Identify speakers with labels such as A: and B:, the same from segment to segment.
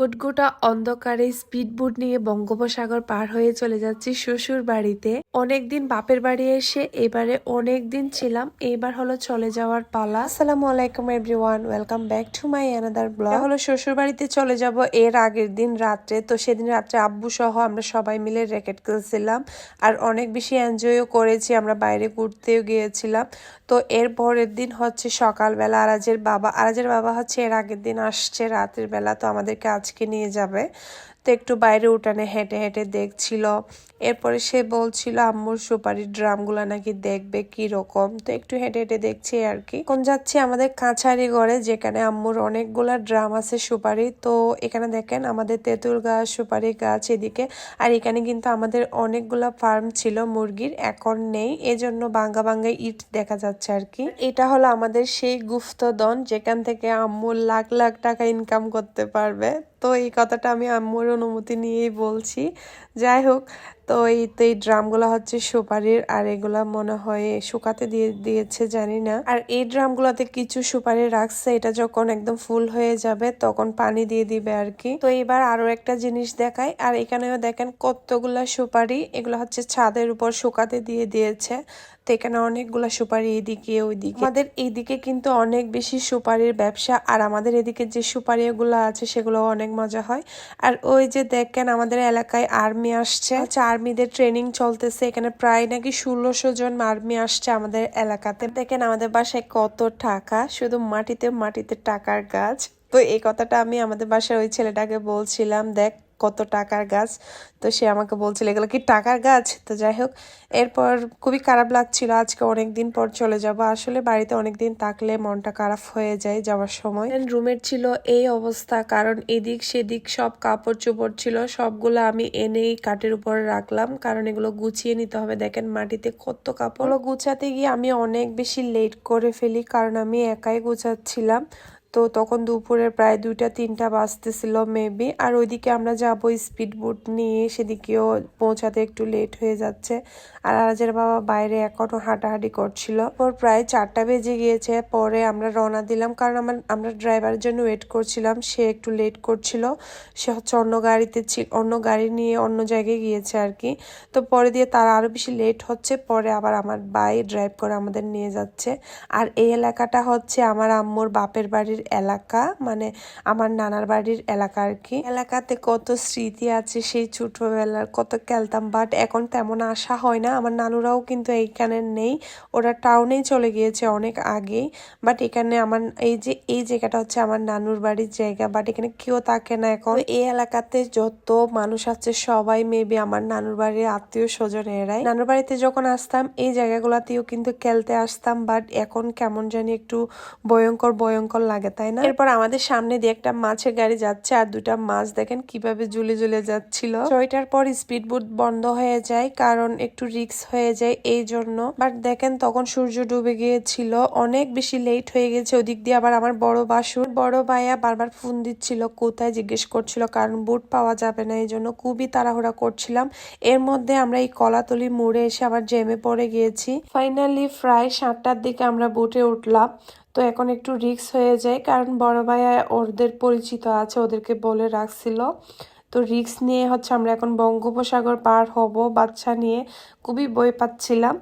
A: গুটগুটা অন্ধকারে স্পিডবোট নিয়ে বঙ্গোপসাগর পার হয়ে চলে যাচ্ছি শ্বশুর বাড়িতে। অনেকদিন বাপের বাড়ি এসে এবারে অনেক দিন ছিলাম, এবার হলো চলে যাওয়ার পালা। আসসালামু আলাইকুম everyone, welcome back to my another blog. হলো শ্বশুর বাড়িতে চলে যাব এর আগের দিন রাত্রে, তো সেদিন রাত্রে আব্বু সহ আমরা সবাই মিলে র্যাকেট খেলছিলাম আর অনেক বেশি এনজয়ও করেছি, আমরা বাইরে ঘুরতেও গিয়েছিলাম। তো এর পরের দিন হচ্ছে সকালবেলা আরাজের বাবা আরাজের বাবা হচ্ছে এর আগের দিন আসছে রাতের বেলা, তো আমাদেরকে আজকে নিয়ে যাবে। তো একটু বাইরে উঠানে হেঁটে হেঁটে দেখছিল। এরপরে সে বলছিল, আম্মুর সুপারির ড্রামগুলো নাকি দেখবে কি রকম তো একটু হেঁটে হেঁটে দেখছি আর কি। কোন যাচ্ছি আমাদের কাছারি ঘরে যেখানে আম্মুর অনেকগুলা ড্রাম আছে সুপারি। তো এখানে দেখেন আমাদের তেঁতুল গাছ, সুপারি গাছ এদিকে। আর এখানে কিন্তু আমাদের অনেকগুলা ফার্ম ছিল মুরগির, এখন নেই। এজন্য বাঙ্গা বাঙ্গা ইট দেখা যাচ্ছে আর কি। এটা হলো আমাদের সেই গুপ্তদন যেখান থেকে আম্মুর লাখ লাখ টাকা ইনকাম করতে পারবে। তো এই কথাটা আমি আম্মুর অনুমতি নিয়েই বলছি। যাই হোক, তো এই তো এই ড্রামগুলো হচ্ছে সুপারির, আর এগুলা মনে হয় শুকাতে দিয়ে, দিয়েছে, জানি না। আর এই ড্রামগুলোতে কিছু সুপারি রাখছে, এটা যখন একদম ফুল হয়ে যাবে তখন পানি দিয়ে দিবে আর কি। তো এবার আরও একটা জিনিস দেখায় আর এখানেও দেখেন কতগুলা সুপারি, এগুলো হচ্ছে ছাদের উপর শুকাতে দিয়ে দিয়েছে। তো এখানে অনেকগুলা সুপারি এদিকে, ওইদিকে। আমাদের এইদিকে কিন্তু অনেক বেশি সুপারির ব্যবসা, আর আমাদের এদিকে যে সুপারিগুলো আছে সেগুলো অনেক মজা হয়। আর ওই যে দেখেন আমাদের এলাকায় আর্মি আসছে। আচ্ছা আর্মিদের ট্রেনিং চলতেছে। এখানে প্রায় নাকি ষোলোশো জন আর্মি আসছে আমাদের এলাকাতে। দেখেন আমাদের বাসায় কত টাকা, শুধু মাটিতে মাটিতে টাকার গাছ। তো এই কথাটা আমি আমাদের বাসায় ওই ছেলেটাকে বলছিলাম, দেখ কত টাকার গাছ। তো সে আমাকে বলছিল এগুলো কি টাকার গাছ? তো যাই হোক এরপর খুবই খারাপ লাগছিল। আজকে অনেক দিন পর চলে যাব। আসলে বাড়িতে অনেক দিন থাকলে মনটা খারাপ হয়ে যায় যাওয়ার সময়। রুমের ছিল এই অবস্থা কারণ এদিক সেদিক সব কাপড় চোপড় ছিল সবগুলো আমি এনেই কাঠের উপরে রাখলাম কারণ এগুলো গুছিয়ে নিতে হবে। দেখেন মাটিতে কত কাপড়। গুছাতে গিয়ে আমি অনেক বেশি লেট করে ফেলি কারণ আমি একাই গুছাচ্ছিলাম। তো তখন দুপুরের প্রায় দুইটা, তিনটা বাজতেছিল মেবি আর ওইদিকে আমরা যাব স্পিড বোট নিয়ে, সেদিকেও পৌঁছাতে একটু লেট হয়ে যাচ্ছে। আর আরাজের বাবা বাইরে এখনও হাঁটাহাঁটি করছিল। পর প্রায় চারটা বেজে গিয়েছে, পরে আমরা রওনা দিলাম। কারণ আমার, আমরা ড্রাইভারের জন্য ওয়েট করছিলাম, সে একটু লেট করছিল। সে হচ্ছে অন্য গাড়িতে ছিল অন্য গাড়ি নিয়ে অন্য জায়গায় গিয়েছে আর কি। তো পরে দিয়ে তারা আরও বেশি লেট হচ্ছে, পরে আবার আমার বাই ড্রাইভ করে আমাদের নিয়ে যাচ্ছে। আর এই এলাকাটা হচ্ছে আমার আম্মুর বাপের বাড়ির এলাকা মানে আমার নানার বাড়ির এলাকা আর কি। এলাকাতে কত স্মৃতি আছে সেই ছোটবেলার, কত খেলতাম বাট এখন তেমন আসা হয় না। আমার নানুরাও কিন্তু এইখানে নেই। ওরা টাউনেই চলে গিয়েছে অনেক আগেই। বাট এখানে আমার, এই যে, এই জায়গাটা হচ্ছে আমার নানুর বাড়ির জায়গা বাট এখানে কেউ থাকে না এখন। এই এলাকাতে যত মানুষ আছে, সবাই মেবি আমার নানুর বাড়ির আত্মীয় স্বজন এরাই নানুর বাড়িতে যখন আসতাম, এই জায়গাগুলোতেও কিন্তু খেলতে আসতাম বাট এখন কেমন জানি একটু ভয়ঙ্কর ভয়ঙ্কর লাগে। তাই না? এরপর আমাদের সামনে দিয়ে একটা মাছের গাড়ি যাচ্ছে আর দুটা মাছ দেখেন কীভাবে ঝুলে ঝুলে যাচ্ছিল। ছয়টার পর স্পিড বোট বন্ধ হয়ে যায়, কারণ একটু রিক্স হয়ে যায় এই জন্য। বাট দেখেন তখন সূর্য ডুবে গিয়েছিল, অনেক বেশি লেট হয়ে গেছে। ওদিক দিয়ে আবার আমার বড় বাসুর, বড় ভাইয়া বারবার ফোন দিচ্ছিল, কোথায় জিজ্ঞেস করছিল, কারণ বুট পাওয়া যাবে না, এই জন্য খুবই তাড়াহুড়া করছিলাম। এর মধ্যে আমরা এই কলাতলি মোড়ে এসে আবার জেমে পড়ে গিয়েছি। ফাইনালি প্রায় সাতটার দিকে আমরা বুটে উঠলাম। তো এখন একটু রিক্স হয়ে যায়, কারণ বড় ভাইয়া ওদের পরিচিত আছে, ওদেরকে বলে রাখছিল। তো রিক্স নিয়ে হচ্ছে আমরা এখন বঙ্গোপসাগর পার হব, বাচ্চা নিয়ে খুবই বই পাচ্ছিলাম।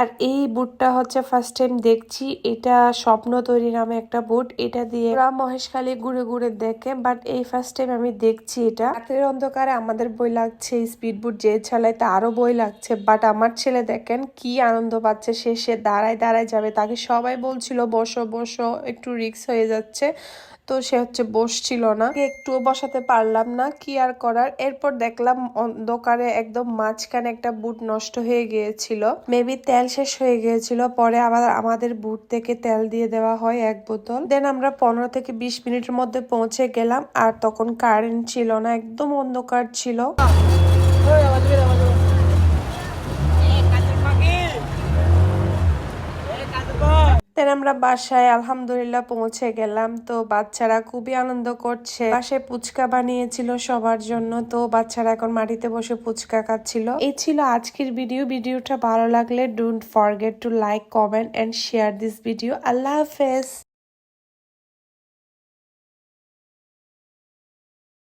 A: আর এই বুটটা হচ্ছে ফার্স্ট টাইম দেখছি, এটা স্বপ্ন তৈরি নামে একটা বুট, এটা দিয়ে ওরা মহেশখালী ঘুরে ঘুরে দেখে বাট এই ফার্স্ট টাইম আমি দেখছি এটা। রাতের অন্ধকারে আমাদের বই লাগছে স্পিড বুট যে চালায় তা আরও বই লাগছে বাট আমার ছেলে দেখেন কি আনন্দ পাচ্ছে, সে সে দাঁড়ায় দাঁড়ায় যাবে, তাকে সবাই বলছিল, বসো বসো, একটু রিক্স হয়ে যাচ্ছে। তো সে হচ্ছে বসছিল না। একটুও বসাতে পারলাম না, কি আর করার? এরপর দেখলাম অন্ধকারে একদম মাঝখানে একটা বুট নষ্ট হয়ে গিয়েছিল। মেবি তেল শেষ হয়ে গিয়েছিল, পরে আবার আমাদের বুট থেকে তেল দিয়ে দেওয়া হয় এক বোতল। দেন আমরা পনেরো থেকে বিশ মিনিটের মধ্যে পৌঁছে গেলাম, আর তখন কারেন্ট ছিল না, একদম অন্ধকার ছিল। দেন আমরা বাসায় আলহামদুলিল্লাহ পৌঁছে গেলাম। তো বাচ্চারা খুবই আনন্দ করছে। বাসায় পুচকা বানিয়েছিল সবার জন্য। তো বাচ্চারা এখন মাটিতে বসে পুচকা খাচ্ছিল। এই ছিল আজকের ভিডিও ভিডিওটা ভালো লাগলে don't forget to like comment and share this video আল্লাহ হাফেজ।